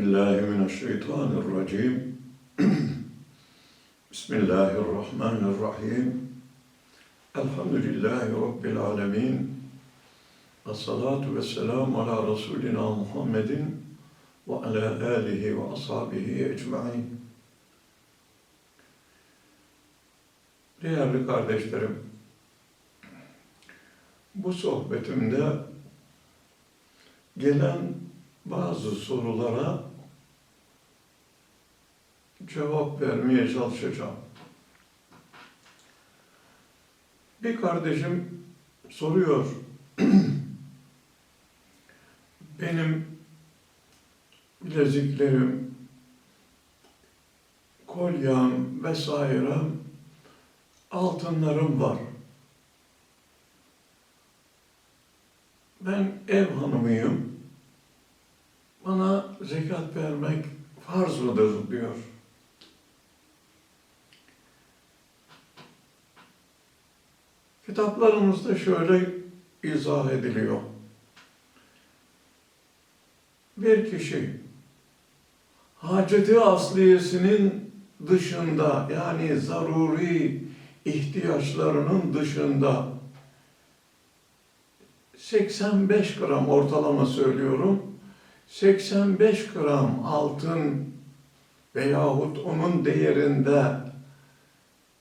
بالله من الشيطان الرجيم بسم الله الرحمن الرحيم الحمد لله رب العالمين الصلاة والسلام على رسولنا محمد وعلى آله وأصحابه أجمعين Değerli kardeşlerim, bu sohbetimde gelen bazı sorulara cevap vermeye çalışacağım. Bir kardeşim soruyor, benim bileziklerim, kolyem vesairem, altınlarım var. Ben ev hanımıyım. Bana zekat vermek farz mıdır diyor. Kitaplarımızda şöyle izah ediliyor. Bir kişi haceti asliyesinin dışında yani zaruri ihtiyaçlarının dışında 85 gram ortalama söylüyorum 85 gram altın veyahut onun değerinde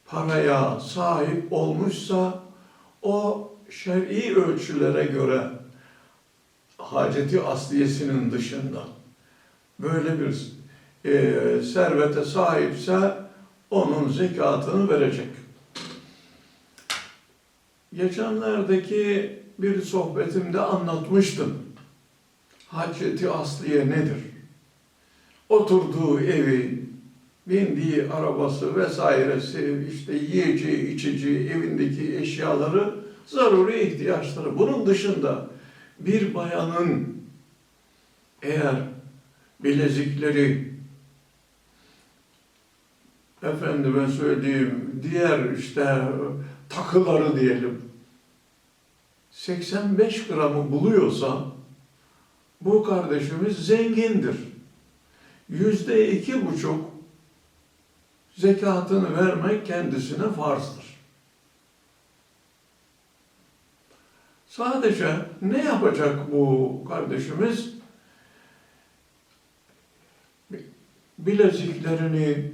paraya sahip olmuşsa o şer'i ölçülere göre haceti asliyesinin dışında böyle bir e, servete sahipse onun zekatını verecek. Geçenlerdeki bir sohbetimde anlatmıştım. Haceti asliye nedir? Oturduğu evi, bindiği arabası vesairesi, işte yiyeceği, içeceği, evindeki eşyaları, zaruri ihtiyaçları. Bunun dışında bir bayanın eğer bilezikleri, efendime söyleyeyim, diğer işte takıları diyelim, 85 gramı buluyorsa bu kardeşimiz zengindir. Yüzde iki buçuk zekatını vermek kendisine farzdır. Sadece ne yapacak bu kardeşimiz? Bileziklerini,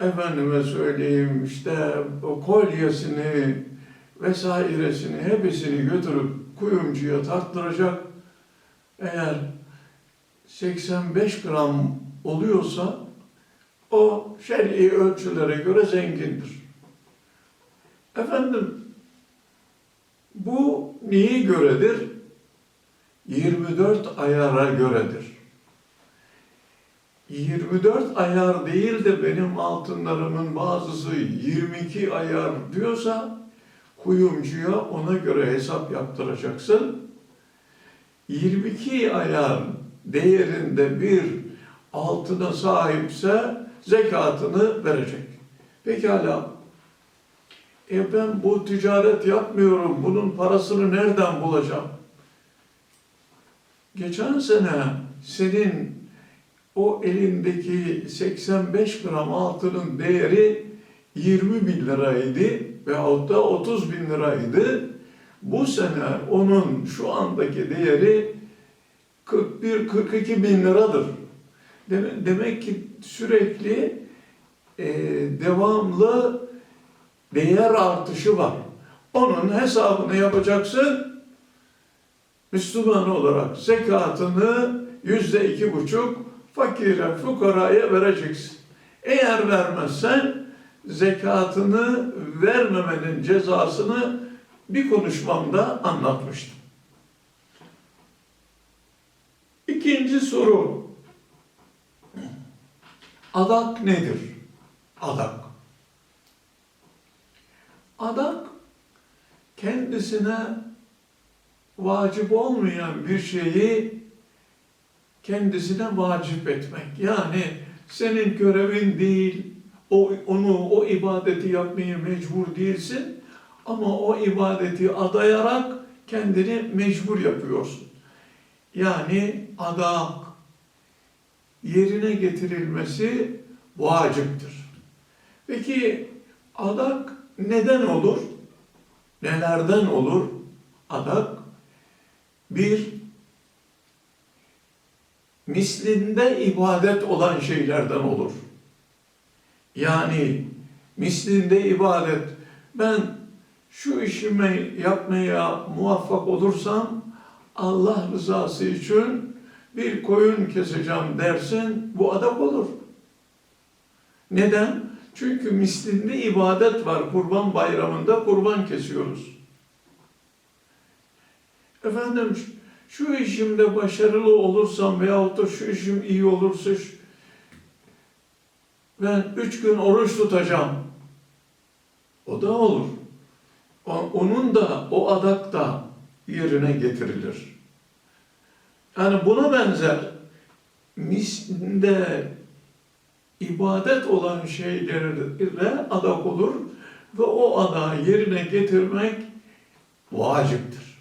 efendime söyleyeyim işte kolyesini vesairesini hepsini götürüp kuyumcuya tarttıracak. Eğer 85 gram oluyorsa o şer'i ölçülere göre zengindir. Efendim bu niye göredir? 24 ayara göredir. 24 ayar değil de benim altınlarımın bazısı 22 ayar diyorsa kuyumcuya ona göre hesap yaptıracaksın. 22 ayar değerinde bir altına sahipse zekatını verecek. Pekala. E ben bu ticaret yapmıyorum. Bunun parasını nereden bulacağım? Geçen sene senin o elindeki 85 gram altının değeri 20 bin liraydı veyahut da 30 bin liraydı. Bu sene onun şu andaki değeri 41-42 bin liradır. Demek, ki sürekli e, devamlı değer artışı var. Onun hesabını yapacaksın. Müslüman olarak zekatını yüzde iki buçuk fakire, fukaraya vereceksin. Eğer vermezsen zekatını vermemenin cezasını bir konuşmamda anlatmıştım. İkinci soru. Adak nedir? Adak. Adak kendisine vacip olmayan bir şeyi kendisine vacip etmek. Yani senin görevin değil, o, onu, o ibadeti yapmaya mecbur değilsin ama o ibadeti adayarak kendini mecbur yapıyorsun. Yani adak, yerine getirilmesi vaciptir. Peki adak neden olur? Nelerden olur adak? Bir, mislinde ibadet olan şeylerden olur. Yani mislinde ibadet, ben şu işimi yapmaya muvaffak olursam Allah rızası için bir koyun keseceğim dersin, bu adak olur. Neden? Çünkü mislinde ibadet var. Kurban bayramında kurban kesiyoruz. Efendim şu işimde başarılı olursam veyahut da şu işim iyi olursa ben üç gün oruç tutacağım. O da olur. Onun da o adak da yerine getirilir. Yani buna benzer mislinde ibadet olan şeylere adak olur ve o adağı yerine getirmek vaciptir.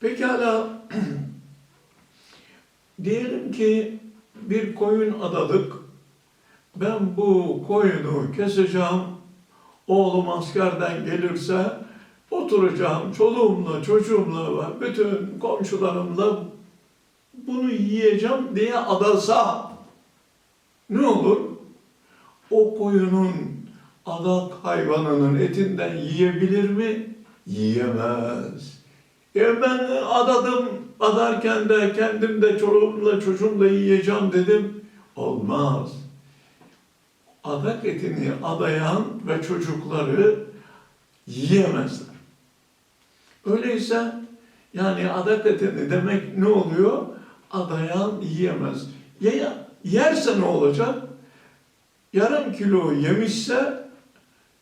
Pekala diyelim ki bir koyun adadık. Ben bu koyunu keseceğim. Oğlum askerden gelirse oturacağım çoluğumla çocuğumla bütün komşularımla bunu yiyeceğim diye adasa ne olur? O koyunun adak hayvanının etinden yiyebilir mi? Yiyemez. Ya ben adadım, adarken de kendim de çoluğumla çocuğumla yiyeceğim dedim. Olmaz. Adak etini adayan ve çocukları yiyemezler. Öyleyse yani adak etini demek ne oluyor? Adayan yiyemez. Ya yerse ne olacak? Yarım kilo yemişse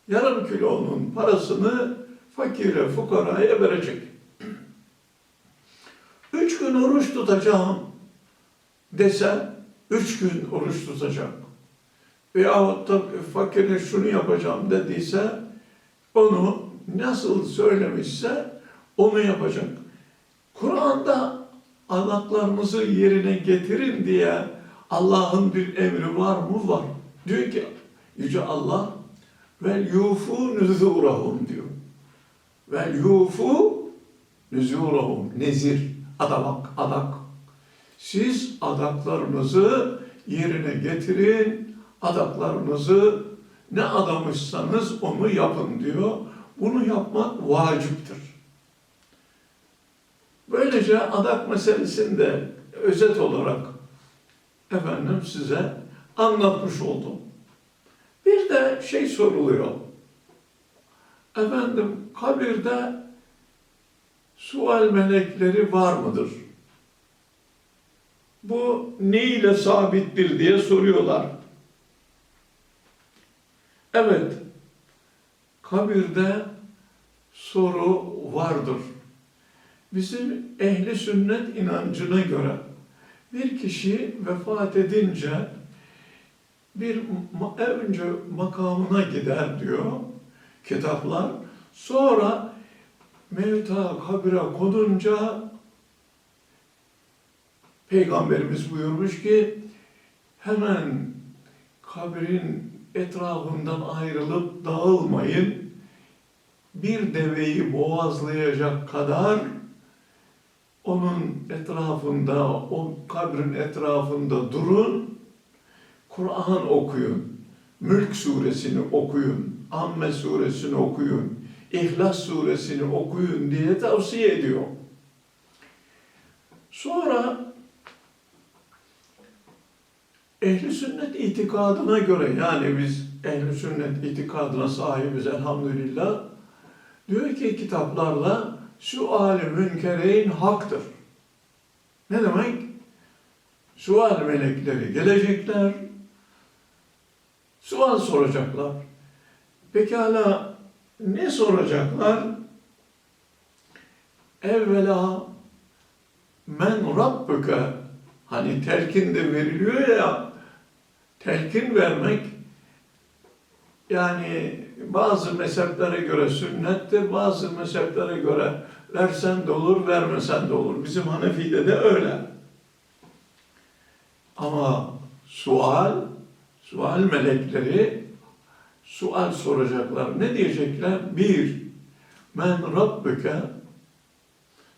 yarım kilonun parasını fakire, fukaraya verecek. Üç gün oruç tutacağım dese, üç gün oruç tutacak. Veyahut da fakire şunu yapacağım dediyse, onu nasıl söylemişse onu yapacak. Kur'an'da adaklarımızı yerine getirin diye Allah'ın bir emri var mı? Var. Diyor ki Yüce Allah vel yufu nüzurahum diyor. Vel yufu nüzurahum nezir adamak adak. Siz adaklarınızı yerine getirin. Adaklarınızı ne adamışsanız onu yapın diyor. Bunu yapmak vaciptir. Böylece adak meselesini de özet olarak efendim size anlatmış oldum. Bir de şey soruluyor. Efendim kabirde sual melekleri var mıdır? Bu ne ile sabittir diye soruyorlar. Evet, kabirde soru vardır. Bizim ehli sünnet inancına göre bir kişi vefat edince bir önce makamına gider diyor kitaplar. Sonra mevta kabire konunca Peygamberimiz buyurmuş ki hemen kabrin etrafından ayrılıp dağılmayın. Bir deveyi boğazlayacak kadar onun etrafında, o kabrin etrafında durun, Kur'an okuyun, Mülk suresini okuyun, Amme suresini okuyun, İhlas suresini okuyun diye tavsiye ediyor. Sonra ehli sünnet itikadına göre yani biz ehli sünnet itikadına sahibiz elhamdülillah diyor ki kitaplarla sual-i münkereyn haktır. Ne demek? Sual melekleri gelecekler, sual soracaklar. Pekala ne soracaklar? Evvela men rabbuke hani telkin de veriliyor ya telkin vermek yani bazı mezheplere göre sünnettir, bazı mezheplere göre versen de olur, vermesen de olur. Bizim Hanefi'de de öyle. Ama sual, sual melekleri sual soracaklar. Ne diyecekler? Bir, men Rabbüke,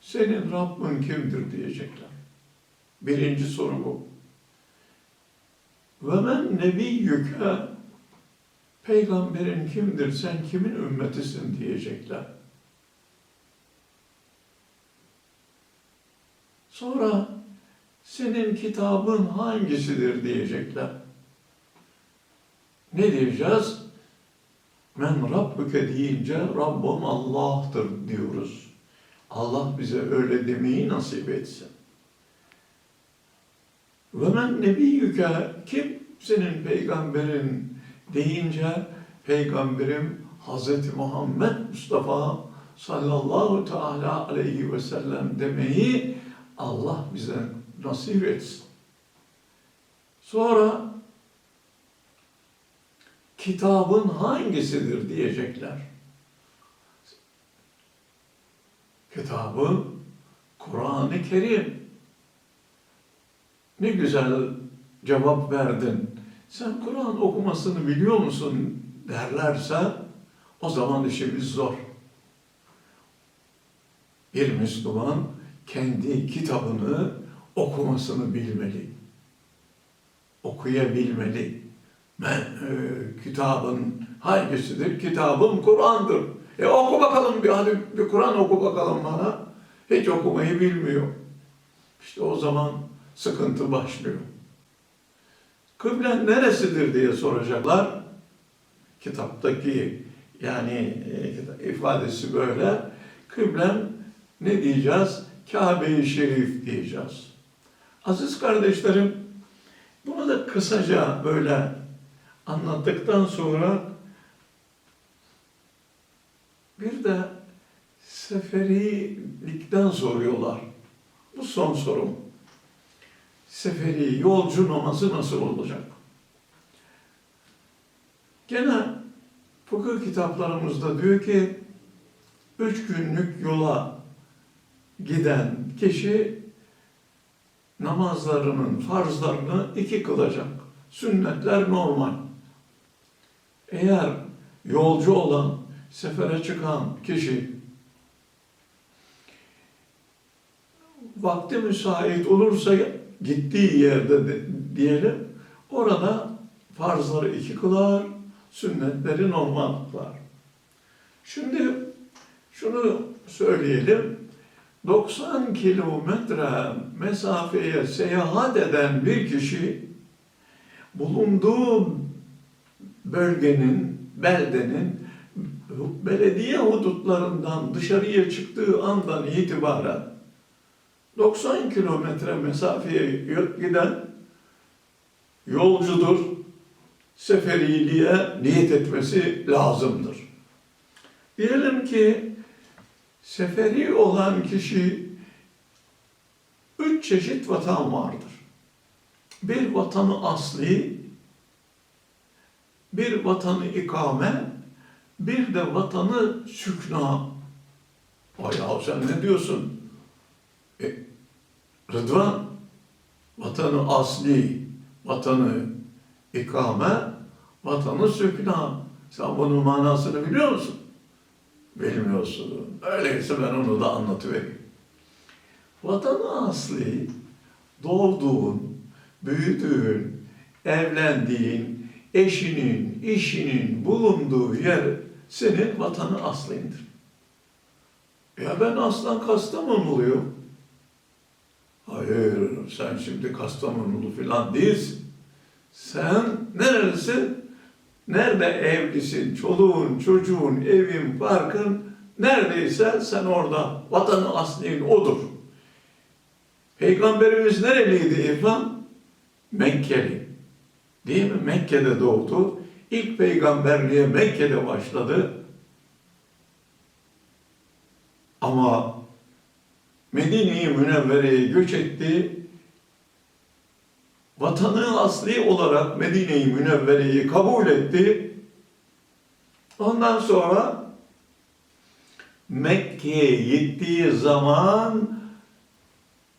senin Rabbin kimdir diyecekler. Birinci soru bu. Ve men nebiyyüke, peygamberin kimdir, sen kimin ümmetisin diyecekler. Sonra senin kitabın hangisidir diyecekler. Ne diyeceğiz? Men Rabbuke deyince Rabbim Allah'tır diyoruz. Allah bize öyle demeyi nasip etsin. Ve men nebiyyüke kim senin peygamberin deyince peygamberim Hazreti Muhammed Mustafa sallallahu teala aleyhi ve sellem demeyi Allah bize nasip etsin. Sonra kitabın hangisidir diyecekler. Kitabı Kur'an-ı Kerim. Ne güzel cevap verdin. Sen Kur'an okumasını biliyor musun derlerse o zaman işimiz zor. Bir Müslüman kendi kitabını okumasını bilmeli. Okuyabilmeli. Ben e, kitabın hangisidir? Kitabım Kur'an'dır. E oku bakalım bir hadi bir Kur'an oku bakalım bana. Hiç okumayı bilmiyor. İşte o zaman sıkıntı başlıyor. Kıblen neresidir diye soracaklar. Kitaptaki yani e, ifadesi böyle. Kıblem ne diyeceğiz? Kabe-i Şerif diyeceğiz. Aziz kardeşlerim, bunu da kısaca böyle anlattıktan sonra bir de seferilikten soruyorlar. Bu son sorum. Seferi, yolcu namazı nasıl olacak? Gene fıkıh kitaplarımızda diyor ki, üç günlük yola giden kişi namazlarının farzlarını iki kılacak. Sünnetler normal. Eğer yolcu olan, sefere çıkan kişi vakti müsait olursa gittiği yerde de, diyelim orada farzları iki kılar, sünnetleri normal kılar. Şimdi şunu söyleyelim. 90 kilometre mesafeye seyahat eden bir kişi bulunduğu bölgenin, beldenin belediye hudutlarından dışarıya çıktığı andan itibaren 90 kilometre mesafeye giden yolcudur. Seferiliğe niyet etmesi lazımdır. Diyelim ki seferi olan kişi üç çeşit vatan vardır. Bir vatanı asli, bir vatanı ikame, bir de vatanı sükna. Ay ya sen ne diyorsun? E, Rıdvan, vatanı asli, vatanı ikame, vatanı sükna. Sen bunun manasını biliyor musun? Bilmiyorsun. Öyleyse ben onu da anlatıvereyim. Vatanı asli, doğduğun, büyüdüğün, evlendiğin, eşinin, işinin bulunduğu yer senin vatanı aslindir. Ya ben aslan Kastamonuluyum. Hayır, sen şimdi Kastamonulu falan değilsin. Sen nerelisin? Nerede evlisin, çoluğun, çocuğun, evin, barkın neredeyse sen orada vatanı aslin odur. Peygamberimiz nereliydi İrfan? Mekkeli. Değil mi? Mekke'de doğdu. İlk peygamberliğe Mekke'de başladı. Ama Medine-i Münevvere'ye göç etti. Vatanı asli olarak Medine-i Münevvere'yi kabul etti. Ondan sonra Mekke'ye gittiği zaman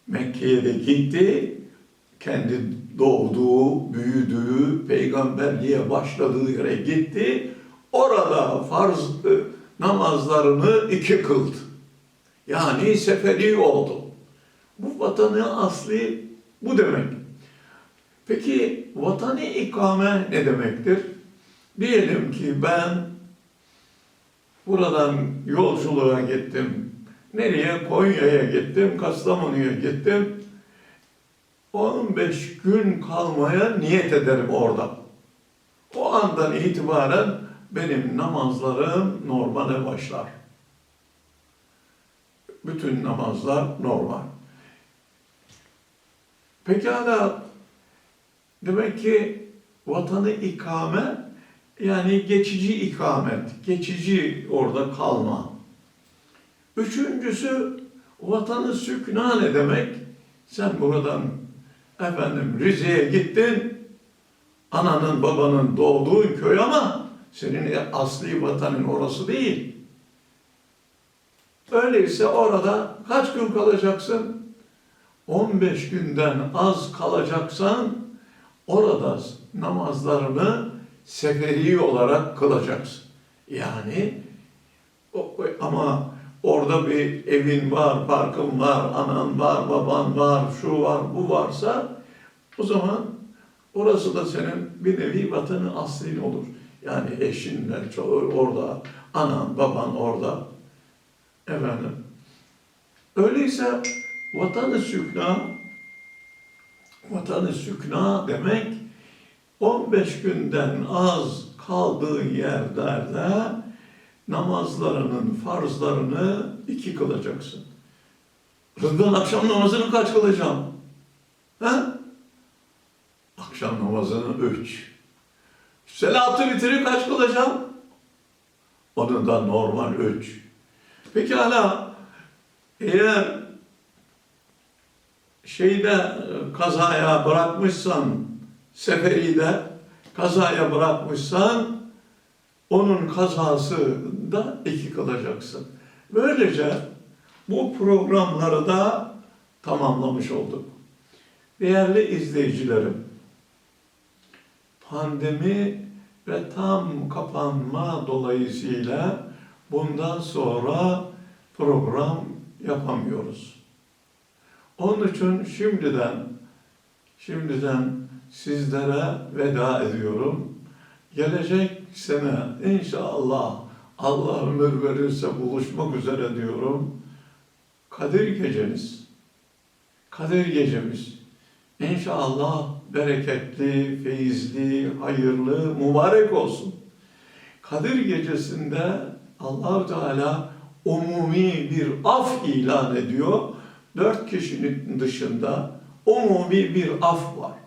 Mekke'ye de gitti. kendi doğduğu, büyüdüğü, peygamberliğe başladığı yere gitti. Orada farz e, namazlarını iki kıldı. Yani seferi oldu. Bu vatanı asli bu demek. Peki vatanı ikame ne demektir? Diyelim ki ben buradan yolculuğa gittim. Nereye? Konya'ya gittim, Kastamonu'ya gittim. 15 gün kalmaya niyet ederim orada. O andan itibaren benim namazlarım normale başlar. Bütün namazlar normal. Pekala demek ki vatanı ikame yani geçici ikamet, geçici orada kalma. Üçüncüsü vatanı sükna ne demek? Sen buradan efendim Rize'ye gittin, ananın babanın doğduğun köy ama senin asli vatanın orası değil. Öyleyse orada kaç gün kalacaksın? 15 günden az kalacaksan orada namazlarını seferi olarak kılacaksın. Yani ama orada bir evin var, parkın var, anan var, baban var, şu var, bu varsa o zaman orası da senin bir nevi vatanı aslin olur. Yani eşinler ço- orada, anan, baban orada. Efendim. Öyleyse vatanı sükna, vatanı sükna demek 15 günden az kaldığı yerlerde namazlarının farzlarını iki kılacaksın. Rıdvan akşam namazını kaç kılacağım? Ha? Akşam namazını üç. Selatı vitri kaç kılacağım? Onun da normal üç. Peki hala eğer şeyde kazaya bırakmışsan seferide kazaya bırakmışsan onun kazası da iki kılacaksın. Böylece bu programları da tamamlamış olduk. Değerli izleyicilerim, pandemi ve tam kapanma dolayısıyla bundan sonra program yapamıyoruz. Onun için şimdiden şimdiden sizlere veda ediyorum. Gelecek sene inşallah Allah ömür verirse buluşmak üzere diyorum. Kadir geceniz, Kadir gecemiz inşallah bereketli, feyizli, hayırlı, mübarek olsun. Kadir gecesinde allah Teala umumi bir af ilan ediyor. Dört kişinin dışında umumi bir af var.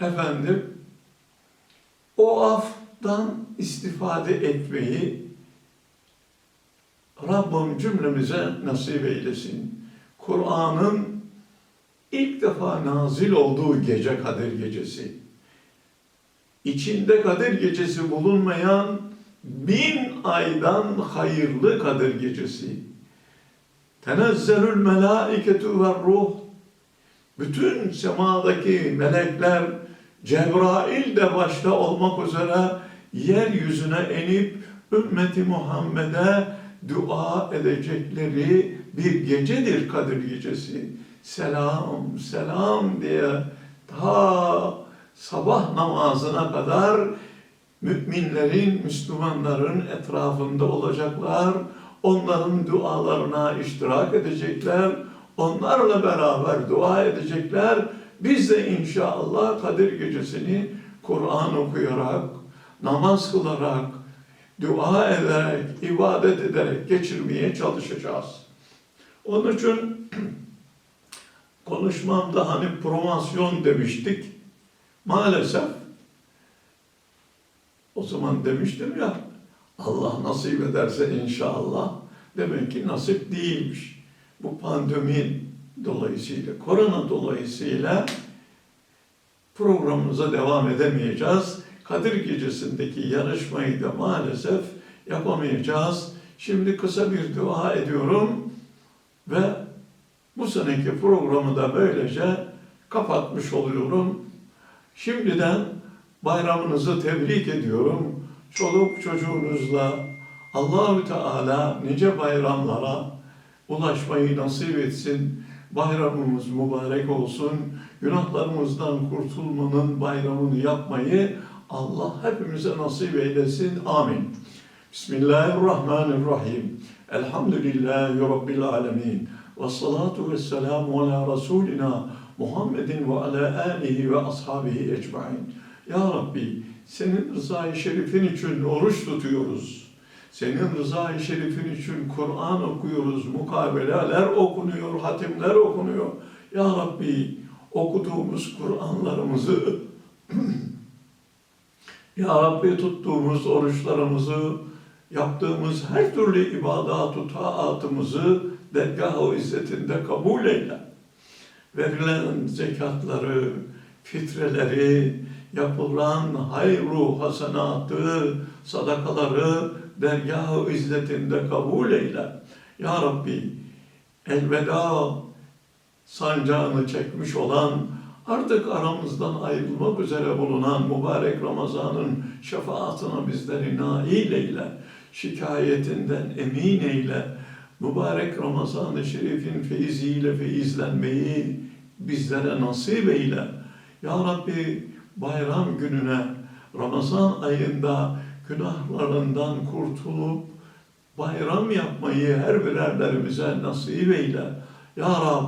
Efendim, o aftan istifade etmeyi Rabbim cümlemize nasip eylesin. Kur'an'ın ilk defa nazil olduğu gece Kadir Gecesi. İçinde Kadir Gecesi bulunmayan bin aydan hayırlı Kadir Gecesi. Tenezzelül melâiketu ve ruh. Bütün semadaki melekler, Cebrail de başta olmak üzere yeryüzüne inip ümmeti Muhammed'e dua edecekleri bir gecedir Kadir Gecesi. Selam, selam diye ta sabah namazına kadar müminlerin, Müslümanların etrafında olacaklar. Onların dualarına iştirak edecekler. Onlarla beraber dua edecekler. Biz de inşallah Kadir Gecesi'ni Kur'an okuyarak, namaz kılarak, dua ederek, ibadet ederek geçirmeye çalışacağız. Onun için konuşmamda hani promosyon demiştik. Maalesef o zaman demiştim ya Allah nasip ederse inşallah demek ki nasip değilmiş. Bu pandemi dolayısıyla, korona dolayısıyla programımıza devam edemeyeceğiz. Kadir Gecesi'ndeki yarışmayı da maalesef yapamayacağız. Şimdi kısa bir dua ediyorum ve bu seneki programı da böylece kapatmış oluyorum. Şimdiden bayramınızı tebrik ediyorum. Çoluk çocuğunuzla Allahü Teala nice bayramlara ulaşmayı nasip etsin. Bayramımız mübarek olsun. Günahlarımızdan kurtulmanın bayramını yapmayı Allah hepimize nasip eylesin. Amin. Bismillahirrahmanirrahim. Elhamdülillahi Rabbil alemin. Ve salatu ve selamu ala Resulina Muhammedin ve ala alihi ve ashabihi ecmain. Ya Rabbi, senin rızayı şerifin için oruç tutuyoruz. Senin rızayı şerifin için Kur'an okuyoruz, mukabeleler okunuyor, hatimler okunuyor. Ya Rabbi, okuduğumuz Kur'anlarımızı, Ya Rabbi tuttuğumuz oruçlarımızı, yaptığımız her türlü ibadat-ı taatımızı dergah-ı izzetinde kabul eyle. Verilen zekatları, fitreleri, yapılan hayru hasenatı, sadakaları dergah-ı izzetinde kabul eyle. Ya Rabbi, elveda sancağını çekmiş olan, artık aramızdan ayrılmak üzere bulunan mübarek Ramazan'ın şefaatine bizleri nail eyle, şikayetinden emin eyle, mübarek Ramazan-ı Şerif'in feyziyle feyizlenmeyi bizlere nasip eyle. Ya Rabbi bayram gününe, Ramazan ayında günahlarından kurtulup bayram yapmayı her birerlerimize nasip eyle. Ya Rab,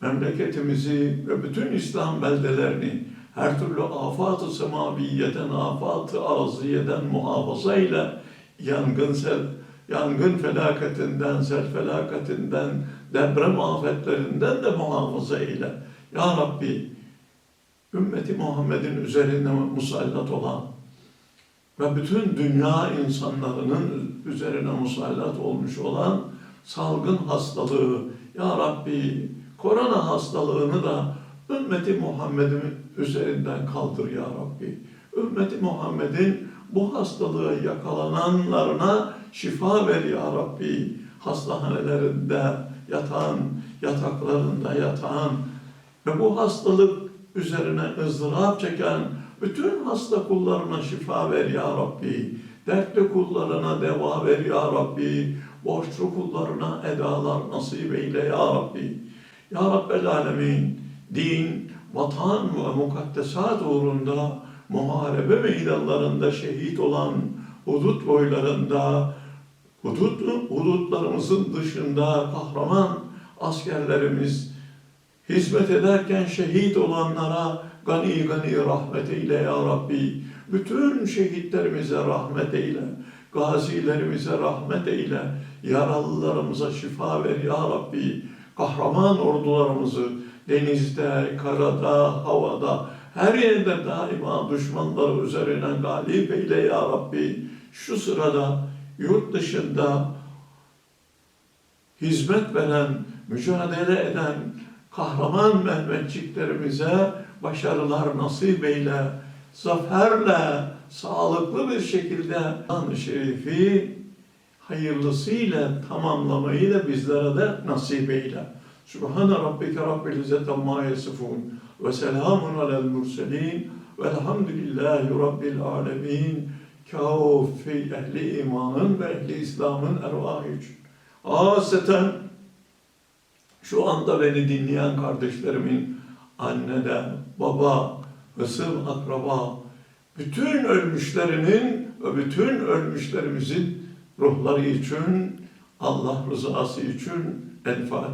memleketimizi ve bütün İslam beldelerini her türlü afat-ı semaviyeden, afat-ı arziyeden muhafaza ile yangın sel, yangın felaketinden, sel felaketinden, deprem afetlerinden de muhafaza eyle. Ya Rabbi, ümmeti Muhammed'in üzerinde musallat olan ve bütün dünya insanlarının üzerine musallat olmuş olan salgın hastalığı, Ya Rabbi korona hastalığını da ümmeti Muhammed'in üzerinden kaldır Ya Rabbi. Ümmeti Muhammed'in bu hastalığı yakalananlarına şifa ver Ya Rabbi. Hastanelerinde yatan, yataklarında yatan ve bu hastalık üzerine ızdırap çeken bütün hasta kullarına şifa ver ya Rabbi. Dertli kullarına deva ver ya Rabbi. Borçlu kullarına edalar nasip eyle ya Rabbi. Ya Rabbel Alemin, din, vatan ve mukaddesat uğrunda muharebe meydanlarında şehit olan hudut boylarında, hudut, hudutlarımızın dışında kahraman askerlerimiz hizmet ederken şehit olanlara gani gani rahmet eyle ya Rabbi. Bütün şehitlerimize rahmet eyle. Gazilerimize rahmet eyle. Yaralılarımıza şifa ver ya Rabbi. Kahraman ordularımızı denizde, karada, havada, her yerde daima düşmanları üzerine galip eyle ya Rabbi. Şu sırada yurt dışında hizmet veren, mücadele eden kahraman Mehmetçiklerimize başarılar nasip eyle. Zaferle, sağlıklı bir şekilde Kur'an-ı Şerif'i hayırlısıyla tamamlamayı da bizlere de nasip eyle. Subhane Rabbike Rabbil İzzet Amma Yasifun ve selamun alel murselin velhamdülillahi Rabbil Alemin kâfi ehli imanın ve ehli İslam'ın ervahı için. Aseten şu anda beni dinleyen kardeşlerimin anneden, baba, hısım, akraba, bütün ölmüşlerinin ve bütün ölmüşlerimizin ruhları için, Allah rızası için El Fatiha.